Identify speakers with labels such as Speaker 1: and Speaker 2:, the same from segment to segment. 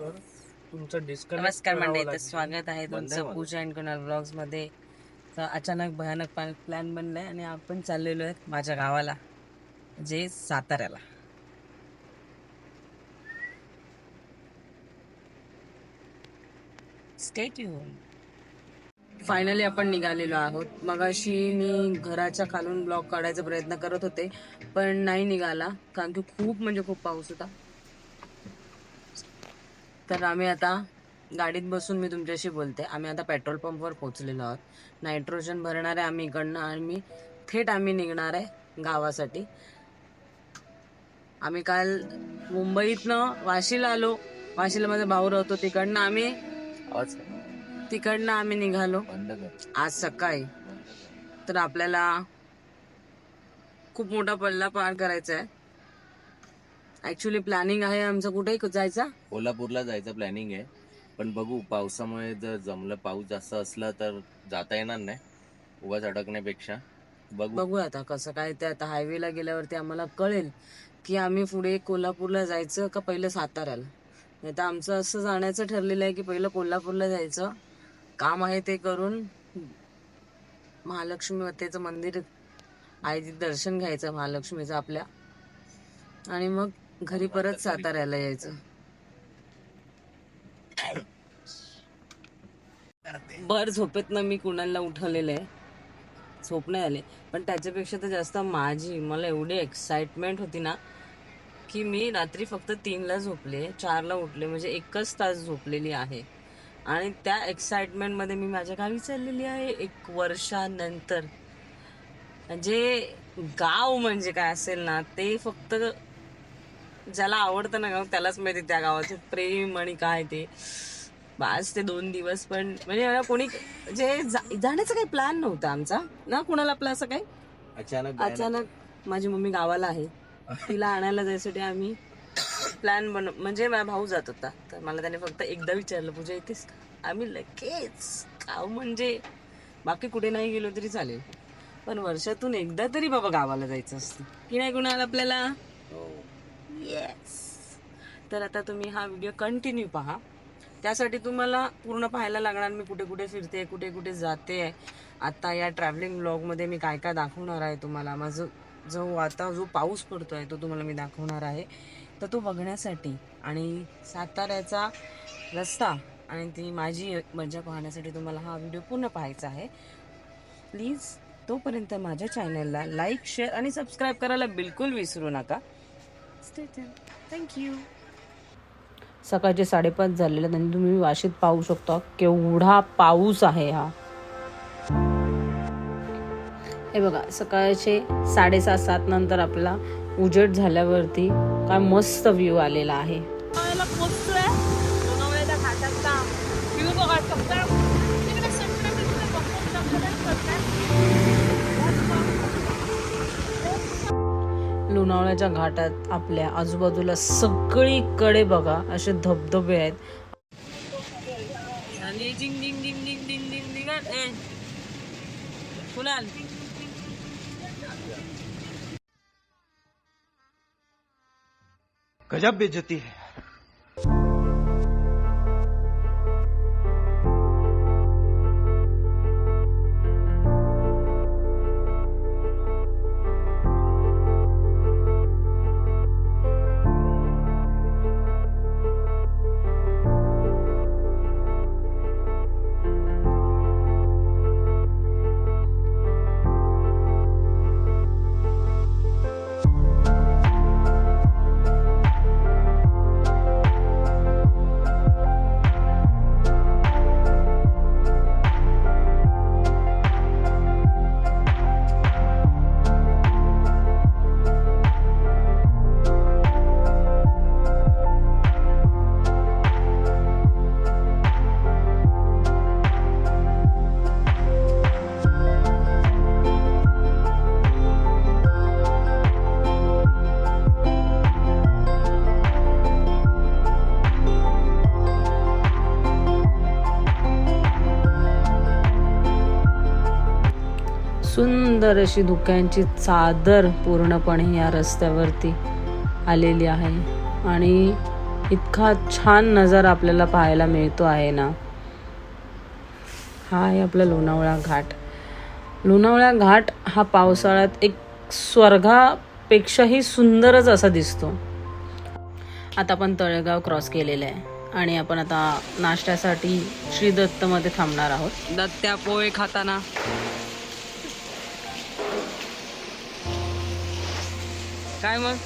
Speaker 1: तर तुमचं डिस्कनेक्ट
Speaker 2: नमस्कार मंडळी तर स्वागत आहे तुमचं पूजा अँड कुणाल ब्लॉग्समध्ये. तर अचानक भयानक प्लॅन बनलाय आणि आपण चाललेलो आहे माझ्या गावाला जे साताऱ्याला. स्टेट फायनली आपण निघालेलो आहोत. मगाशी मी घराच्या खालून ब्लॉग काढायचा प्रयत्न करत होते पण नाही निघाला कारण की खूप म्हणजे खूप पाऊस होता. तर आम्ही आता गाडीत बसून मी तुमच्याशी बोलते. आम्ही आता पेट्रोल पंपवर पोहोचलेलो आहोत. नायट्रोजन भरणार आहे आम्ही इकडनं आणि मी थेट आम्ही निघणार आहे गावासाठी. आम्ही काल मुंबईतनं वाशीला आलो. वाशीला माझा भाऊ राहतो. तिकडनं आम्ही तिकडनं आम्ही निघालो. आज सकाळी. तर आपल्याला खूप मोठा पल्ला पार करायचा आहे. ऍक्च्युली प्लॅनिंग आहे आमचं कुठे जायचा.
Speaker 3: कोल्हापूरला जायचं प्लॅनिंग आहे. पण बघू पावसामुळे जर जमलं पाऊस जास्त असला तर जाता येणार नाही. उगाच अडकण्यापेक्षा. बघू.
Speaker 2: बघू आता कसं काय ते आता हायवेला गेल्यावरती आम्हाला कळेल की आम्ही पुढे कोल्हापूरला जायचं का पहिलं साताऱ्याला. नाही तर आमचं असं जाण्याचं ठरलेलं आहे की पहिलं कोल्हापूरला जायचं. काम आहे ते करून महालक्ष्मी मातेचं मंदिर आहे. तिथे दर्शन घ्यायचं महालक्ष्मीचं आपल्या. आणि मग घरी परत साताऱ्याला यायचं. भर झोपेतनं मी कुणाला उठवलेलं आहे. झोप नाही आले. पण त्याच्यापेक्षा तर जास्त माझी मला एवढी एक्साइटमेंट होती ना की मी रात्री फक्त तीनला झोपले चारला उठले म्हणजे एकच तास झोपलेली आहे. आणि त्या एक्साइटमेंटमध्ये मी माझ्या गावी चाललेली आहे एक वर्षानंतर. म्हणजे गाव म्हणजे काय असेल ना ते फक्त ज्याला आवडतं ना गाव त्यालाच माहिती त्या गावाचं प्रेम आणि काय ते. बास ते दोन दिवस पण म्हणजे मला कोणी जे जा- जाण्याचा काही प्लॅन नव्हता आमचा. ना कुणाला आपला असं काही?
Speaker 3: अचानक
Speaker 2: अचानक माझी मम्मी गावाला आहे. तिला आणायला जायसाठी आम्ही प्लॅन बन म्हणजे माझा भाऊ जात होता. तर मला त्याने फक्त एकदा विचारलं पूजा येतेस का? आम्ही लगेच गाव म्हणजे बाकी कुठे नाही गेलो तरी चालेल. पण वर्षातून एकदा तरी बाबा गावाला जायचं असतं. की नाही कुणाला आपल्याला? येस तर आता तुम्ही हा व्हिडिओ कंटिन्यू पहा. त्यासाठी तुम्हाला पूर्ण पाहायला लागणार मी कुठे कुठे फिरते कुठे कुठे जाते आता या ट्रॅव्हलिंग ब्लॉगमध्ये मी काय काय दाखवणार आहे तुम्हाला? माझं जो आता जो पाऊस पडतो आहे तो तुम्हाला मी दाखवणार आहे. तर तो बघण्यासाठी आणि साताऱ्याचा रस्ता आणि ती माझी मजा पाहण्यासाठी तुम्हाला हा व्हिडिओ पूर्ण पाहायचा आहे. प्लीज तोपर्यंत माझ्या चॅनलला लाईक शेअर आणि सबस्क्राईब करायला बिलकुल विसरू नका. थँक्यू सकाळचे साडेपाच झालेले आहेत आणि तुम्ही वाशीत पाहू शकता केवढा पाऊस आहे हा. हे बघा सकाळचे साडेसात सात नंतर आपला उजेड झाल्यावरती काय मस्त व्ह्यू आलेला आहे. लोणावळ्याच्या घाटात आपल्या आजूबाजूला सगळीकडे बघा असे धबधबे आहेत. आणि डिंग डिंग डिंग डिंग डिंग डिंग डिंग ए कुणाल?
Speaker 1: गजब बेइज्जती है।
Speaker 2: सुंदर अशी धुक्यांची चादर पूर्णपणे या रस्त्यावरती आलेली आहे. आणि इतका छान नजारा आपल्याला पाहायला मिळतो आहे ना. हा आहे आपला लोणावळा घाट. लोणावळा घाट हा पावसाळ्यात एक स्वर्गापेक्षाही सुंदरच असा दिसतो. आता आपण तळेगाव क्रॉस केलेलं आहे. आणि आपण आता नाश्त्यासाठी श्री दत्तमध्ये थांबणार आहोत. दत्त्या पोहे खाताना. काय मग?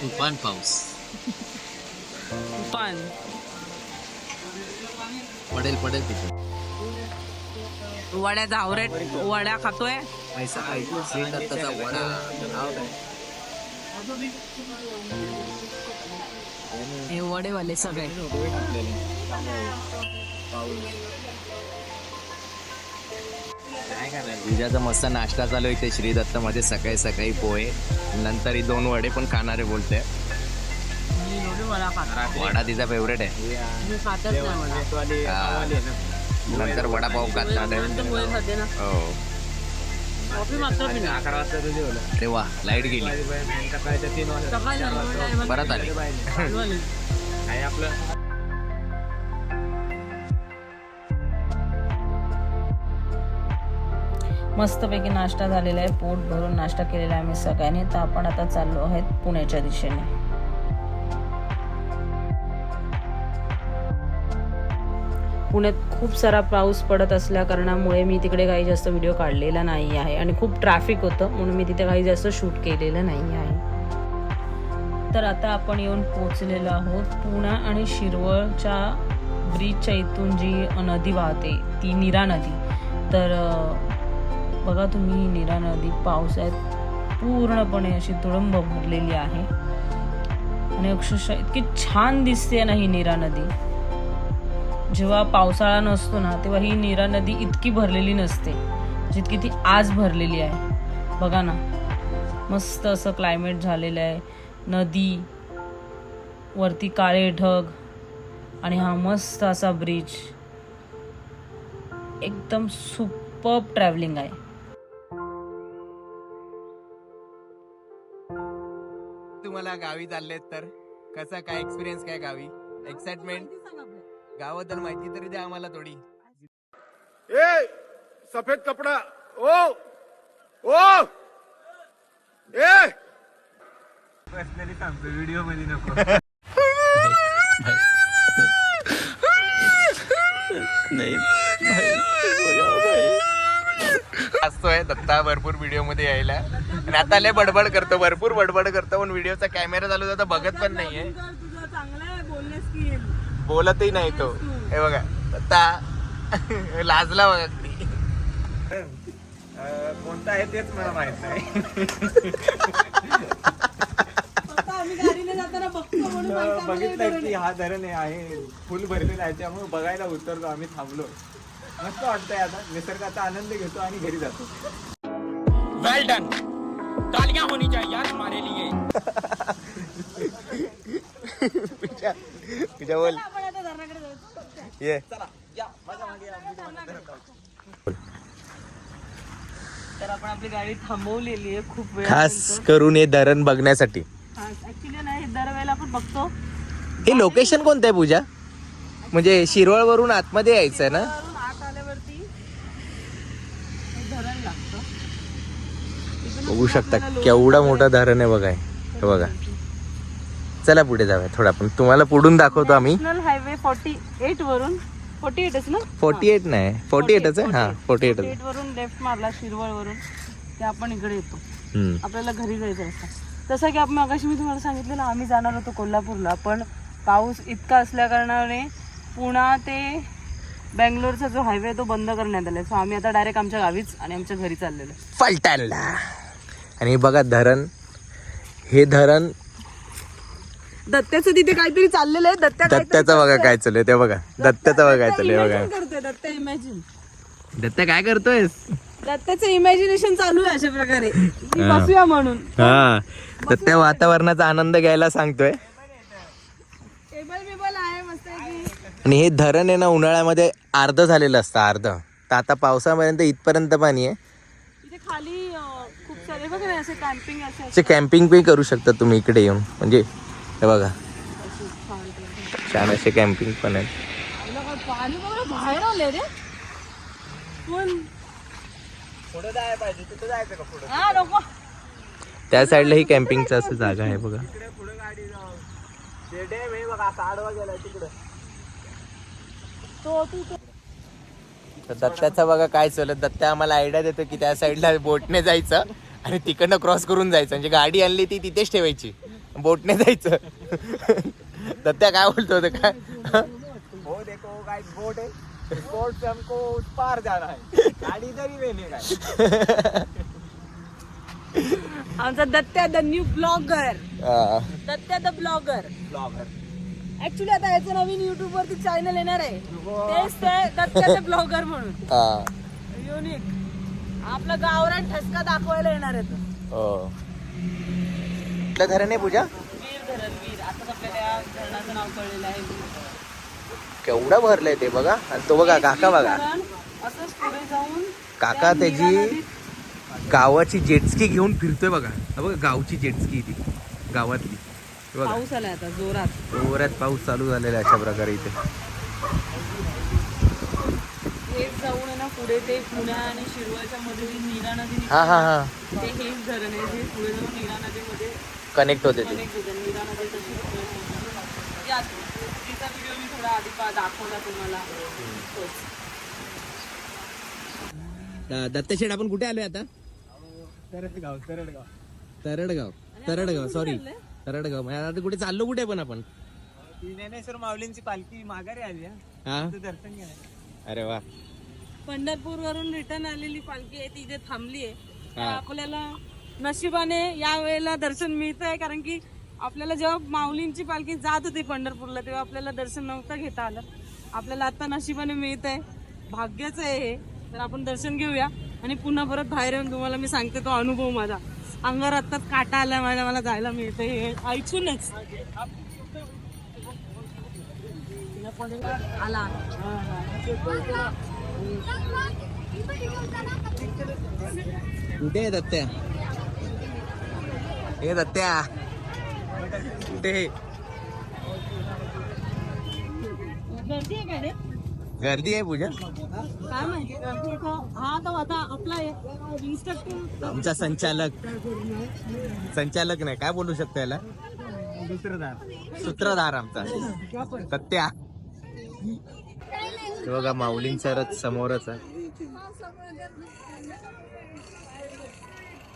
Speaker 3: तुफान पाऊस.
Speaker 2: पान
Speaker 3: पडेल पडेल तिथे.
Speaker 2: वड्या झावरेट वड्या खातोय?
Speaker 3: पैसा श्री दत्ताचा वडा.
Speaker 2: हे वडेवाले सगळे.
Speaker 3: विजाचा मस्त नाश्ता चालू इथे श्री दत्त मध्ये सकाळी सकाळी पोहे. नंतर ही दोन वडे पण खाणारे बोलते वडा तिचा फेवरेट आहे. नंतर वडापाव
Speaker 2: खाते
Speaker 3: हो. वा लाइट गेली. परत आली.
Speaker 2: चालू मस्तपैकी नाश्ता झालेला आहे. पोट भरून नाश्ता केलेला आहे आम्ही सगळ्यांनी. तर आपण आता चाललो आहेत पुण्याच्या दिशेने. पुण्यात खूप सारा पाऊस पडत असल्या कारणामुळे मी तिकडे काही जास्त व्हिडिओ काढलेला नाही आहे. आणि खूप ट्रॅफिक होतं म्हणून मी तिथे काही जास्त शूट केलेलं नाही आहे. तर आता आपण येऊन पोचलेलो आहोत पुणा आणि शिरवळच्या ब्रिजच्या इथून जी नदी वाहते ती नीरा नदी. तर बघा तुम्ही ही नीरा नदी पावसाळ्यात पूर्णपणे अशी तुडंब भरलेली आहे. आणि अक्षरशः इतकी छान दिसते ना ही नीरा नदी. जेव्हा पावसाळा नसतो ना तेव्हा ही नीरा नदी इतकी भरलेली नसते जितकी ती आज भरलेली आहे. बघा ना मस्त असं क्लायमेट झालेलं आहे. नदी वरती काळे ढग आणि हा मस्त असा ब्रिज एकदम सुपर ट्रॅव्हलिंग आहे.
Speaker 4: तुम्हाला गावी चाललेत तर? कसा काय एक्सपिरियन्स काय गावी? एक्साइटमेंट गावात माहिती तरी द्या आम्हाला थोडी.
Speaker 5: ए सफेद कपड़ा. ओ ओ. ए.
Speaker 4: असतोय दत्ता भरपूर व्हिडिओमध्ये यायला. आणि आता लय बडबड करतो भरपूर बडबड करतो पण व्हिडिओचा कॅमेरा चालू होता बघत पण नाहीये. बोलतही नाही तो. हे बघा दत्ता. लाजला बघा.
Speaker 1: कोणता आहे तेच मला माहीत नाही. बघितलं की हा धरण आहे फुल भरलेला आहे त्यामुळे बघायला उतरलो आम्ही थांबलो. मस्त वाटतंय आता. निसर्गाचा आनंद घेतो आणि घरी जातो.
Speaker 6: वेल डन तालियां होनी चाहिए यार हमारे लिए.
Speaker 4: तुझ्या बोल. ये.
Speaker 2: तर आपण आपली गाडी थांबवलेली आहे खूप वेळ
Speaker 4: खास करून हे धरण बघण्यासाठी.
Speaker 2: ऍक्च्युली नाही दरवेळेला आपण बघतो.
Speaker 4: हे लोकेशन कोणतं आहे पूजा? म्हणजे शिरवळ वरून आतमध्ये यायचं आहे ना
Speaker 2: वरून आत आल्यावरती हे धरण लागतं
Speaker 4: बघू शकता केवढा मोठा धरण आहे बघा हे. बघा. चला पुढे जाऊया थोडा पण. तुम्हाला पुढून दाखवतो आम्ही.
Speaker 2: हायवे फोर्टी एट वरून. फोर्टी एटच ना?
Speaker 4: फोर्टी एट नाही. फोर्टी एटच आहे? हा फोर्टी एट
Speaker 2: वरून लेफ्ट मारला शिरवळ वरून. ते आपण इकडे येतो. आपल्याला घरी जायचं असतं. तसं की आपण मगाशी मी तुम्हाला सांगितलेलं आम्ही जाणार होतो कोल्हापूरला पण पाऊस इतका असल्या कारणाने पुणा ते बँगलोरचा जो हायवे तो बंद करण्यात आला सो आम्ही आता डायरेक्ट आमच्या गावीच आणि आमच्या घरी चाललेलो आहे.
Speaker 4: फलटणला. आणि हे बघा धरण. हे धरण
Speaker 2: दत्त्याचं तिथे काहीतरी चाललेलं आहे. दत्त्या
Speaker 4: दत्त्याचं बघा काय चालू आहे ते बघा. दत्त्याचं बघा काय चालू बघा.
Speaker 2: करतोय दत्त्या इमॅजिन
Speaker 4: दत्त्या काय करतोय
Speaker 2: दत्त्याचं इमॅजिनेशन चालू आहे अशा प्रकारे. की बसूया म्हणून.
Speaker 4: हा. दत्त्या वातावरणाचा आनंद घ्यायला सांगतोय.
Speaker 2: टेबल बिबल आहे मस्त
Speaker 4: आणि हे धरण आहे ना उन्हाळ्यामध्ये अर्ध झालेलं असतं अर्ध. तर आता पावसापर्यंत इथपर्यंत पाणी आहे.
Speaker 2: तिथे खाली अं, खूप सारे बघ ना आहे असे कॅम्पिंग असे
Speaker 4: असे कॅम्पिंग बी करू शकता तुम्ही इकडे येऊन. म्हणजे हे बघा. छान असे कॅम्पिंग पण आहेत.
Speaker 2: पाणी बघा बाहेर आले रे. पण
Speaker 1: पुढे जायला पाहिजे तिथं जायचं का पुढे?
Speaker 2: हा नको.
Speaker 4: त्या साईडला ही कॅम्पिंगचं असं जागा आहे बघा.
Speaker 1: तिकडे पुढे गाडी जाऊ ते डॅम हे बघा असा आडवा गेला तिकडे.
Speaker 2: तो तू
Speaker 4: तर दत्ताचा बघा काय चालत दत्ता आम्हाला आयडिया देतो की त्या साईडला बोटने जायचं. आणि तिकडनं क्रॉस करून जायचं. म्हणजे गाडी आणली ती तिथेच ठेवायची. बोटने जायचं. दत्त्या काय बोलतो होतं काय
Speaker 1: हो देखो गाइस बोट है इस बोट से हमको उस पार जाना है. गाड़ी इधर ही लेने का है.
Speaker 2: आमचा दत्त्या द न्यू ब्लॉगर
Speaker 4: हा.
Speaker 2: Dattya the blogger
Speaker 1: blogger
Speaker 2: actually आता याचं नवीन युट्यूब वरती चॅनल येणार आहे. तेच ते दत्त्या द ब्लॉगर म्हणून.
Speaker 4: हा.
Speaker 2: युनिक आपलं गावरान ठसका दाखवायला येणार आहे तो.
Speaker 4: कुठलं धरण आहे पूजा?
Speaker 2: वीर धरण वीर. आता आपल्याला या धरणाचं नाव कळलेलं आहे. वीर.
Speaker 4: केवढं भरलंय ते बघा. आणि तो बघा काका बघा.
Speaker 2: धरण असंच पुढे जाऊन
Speaker 4: काका
Speaker 2: त्या
Speaker 4: त्याची
Speaker 2: नदीत-
Speaker 4: गावाची जेटस्की घेऊन फिरतोय बघा. हा बघा गावची जेटस्की ती. गावातली. हे बघा.
Speaker 2: पाऊस आलाय आता जोरात.
Speaker 4: जोरात पाऊस चालू झालेला आहे अशा प्रकारे इथे.
Speaker 2: जाऊन आहे ना पुढे ते पुण्या आणि शिरवळच्या मध्ये जी नीरा नदी निघते
Speaker 4: हा हा
Speaker 2: ना,
Speaker 4: हा.
Speaker 2: ते हेच धरण आहे जे पुढे जाऊन नीरा नदीमध्ये
Speaker 4: कनेक्ट होते ते.
Speaker 2: कनेक्ट होते. नीरा नदी तशी या तिचा व्हिडिओ मी थोडा आधी पा- दाखवला तुम्हाला. तोच.
Speaker 4: दत्तशेठ आपण कुठे आलोय आता?
Speaker 1: तरडगाव तरडगाव.
Speaker 4: तरडगाव. तरडगाव सॉरी तरडगाव. म्हणजे आता कुठे चाललो कुठे पण आपण?
Speaker 1: ज्ञानेश्वर माऊलींची पालखी माघारी आली हा.
Speaker 4: हा?
Speaker 1: दर्शन घ्यायला
Speaker 4: अरे वा.
Speaker 2: पंढरपूर वरून रिटर्न आलेली पालखी आहे ती इथे थांबली आहे.
Speaker 4: हा.
Speaker 2: आपल्याला नशिबाने या वेळेला दर्शन मिळत आहे कारण की आपल्याला जेव्हा माऊलींची पालखी जात होती पंढरपूरला तेव्हा आपल्याला दर्शन नव्हतं घेता आलं. आपल्याला आता नशिबाने मिळत आहे भाग्याचं आहे हे. तर आपण दर्शन घेऊया आणि पुन्हा परत बाहेर येऊन तुम्हाला मी सांगते तो अनुभव माझा. अंगावर आत्ताच काटा आला माझ्या मला जायला मिळतंय हे ऐकूनच. आला
Speaker 4: कुठे आहे दत्त्या. हे दत्त्या. कुठे आहे?
Speaker 2: गर्दी आहे
Speaker 4: पूजा.
Speaker 2: हा तो आता आपला
Speaker 4: आमचा संचालक. संचालक नाही. काय बोलू शकतो याला?
Speaker 1: दार.
Speaker 4: सूत्रधार आमचा. सत्या हे बघा माऊलींचा रथ समोरच आहे.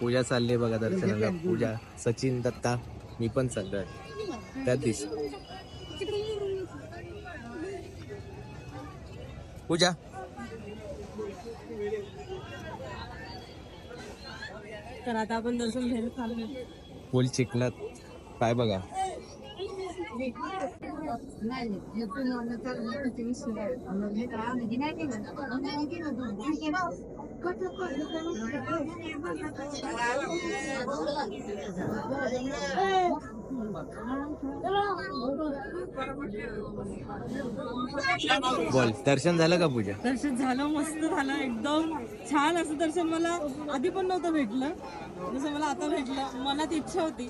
Speaker 4: पूजा चालली बघा दर्शनाला. पूजा सचिन दत्ता मी पण चाललोय त्याच दिवशी. पूजा.
Speaker 2: तर आता आपण दर्शन घ्यायला
Speaker 4: फुल चिखलात. पाय बघा. बोल दर्शन झालं का पूजा?
Speaker 2: दर्शन झालं मस्त झालं एकदम छान असं दर्शन. मला आधी पण नव्हतं भेटलं. जसं मला आता भेटलं मनात इच्छा होती.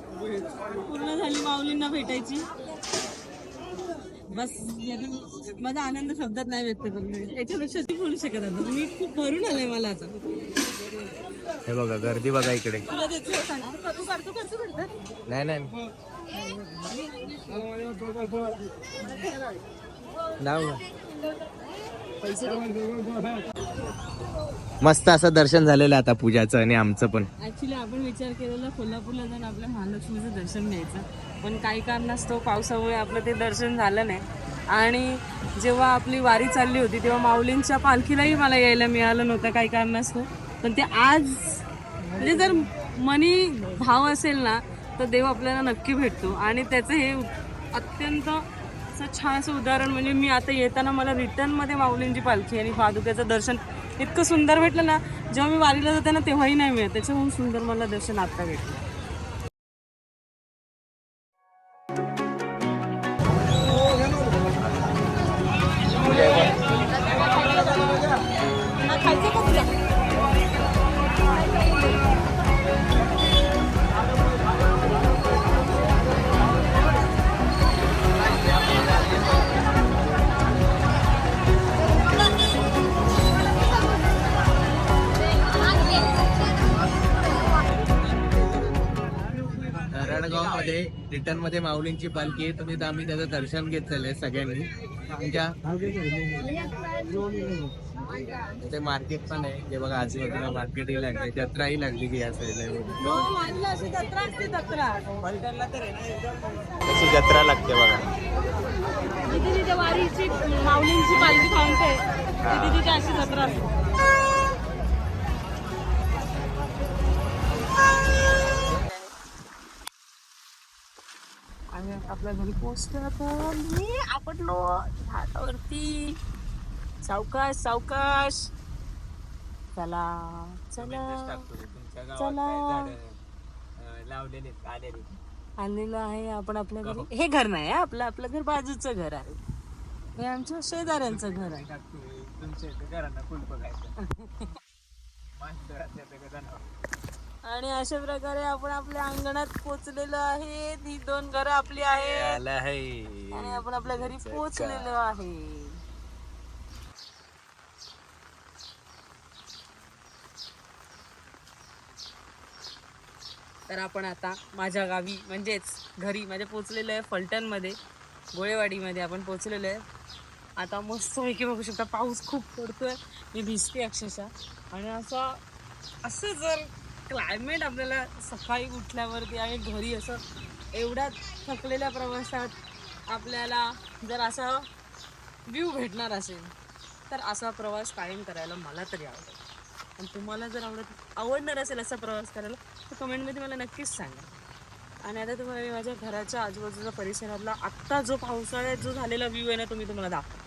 Speaker 2: पूर्ण झाली माऊलींना भेटायची. बस माझा आनंद शब्दात नाही व्यक्त करून याच्यापेक्षा बोलू शकत आता मी खूप भरून आलंय मला आता.
Speaker 4: हे बघा गर्दी बघा इकडे. नाही नाही. मस्त असं दर्शन झालेलं आता पूजाचं आणि आमचं पण.
Speaker 2: ऍक्च्युली आपण विचार केलेला कोल्हापूरला जाऊन आपल्या महालक्ष्मीचं दर्शन घ्यायचं. पण काही कारणास्तव पावसामुळे आपलं ते दर्शन झालं नाही. आणि जेव्हा आपली वारी चालली होती तेव्हा माऊलींच्या पालखीलाही मला यायला मिळालं नव्हतं काही कारणास्तव. पण ते आज म्हणजे जर मनी भाव असेल ना तर देव आपल्याला नक्की भेटतो. आणि त्याचं हे अत्यंत असं छान असं उदाहरण म्हणजे मी आता येताना मला रिटर्नमध्ये माऊलींची पालखी आणि पादुक्याचं दर्शन इतकं सुंदर भेटलं ना जेव्हा मी वारीला जाते ना तेव्हाही नाही मिळत. त्याच्याहून सुंदर मला दर्शन आता भेटलं.
Speaker 4: मध्ये रिटर्नमध्ये माऊलींची पालखी आहे. तुम्ही तर आम्ही त्याचं दर्शन घेतलेलं आहे सगळ्यांनी. तुमच्या ते मार्केट पण आहे. जे बघा आजूबाजूला मार्केटही लागले जत्राही लागली की या साईडला कशी जत्रा लागते बघा.
Speaker 2: माऊलींची पालखी थांबते तिथे अशी जत्रा असते. आपल्या घरी पोहोचलो आता. मी आपटलो. घाटावरती सावकाश सावकाश. चला चला चला.
Speaker 4: लावलेले आलेले
Speaker 2: आलेलो आहे आपण आपल्या घरी. हे. घर नाही आपलं आपलं घर बाजूचं घर आहे. हे आमच्या शेजाऱ्यांचं घर आहे.
Speaker 1: तुमच्या घरांना फुल बघायचं?
Speaker 2: आणि अशा प्रकारे आपण आपल्या अंगणात पोचलेलो आहे. ही दोन घरं आपली आहेत. आणि आपण आपल्या घरी पोचलेलो आहे. तर आपण आता माझ्या गावी म्हणजेच घरी माझ्या पोचलेलो आहे फलटणमध्ये. गोळेवाडीमध्ये आपण पोचलेलो आहे. आता मस्त पैकी बघू शकता पाऊस खूप पडतोय. मी भिजते अक्षरशः. आणि असं असं जर क्लायमेट आपल्याला सकाळी उठल्यावरती आणि घरी असं एवढ्या थकलेल्या प्रवासात आपल्याला जर असा व्ह्यू भेटणार असेल तर असा प्रवास कायम करायला मला तरी आवडेल. आणि तुम्हाला जर आवडत आवडणार असेल असा प्रवास करायला तर कमेंटमध्ये मला नक्कीच सांगा. आणि आता तुम्हाला मी माझ्या घराच्या आजूबाजूच्या परिसरातला आत्ता जो पावसाळ्यात जो झालेला व्ह्यू आहे ना तुम्ही तुम्हाला दाखवा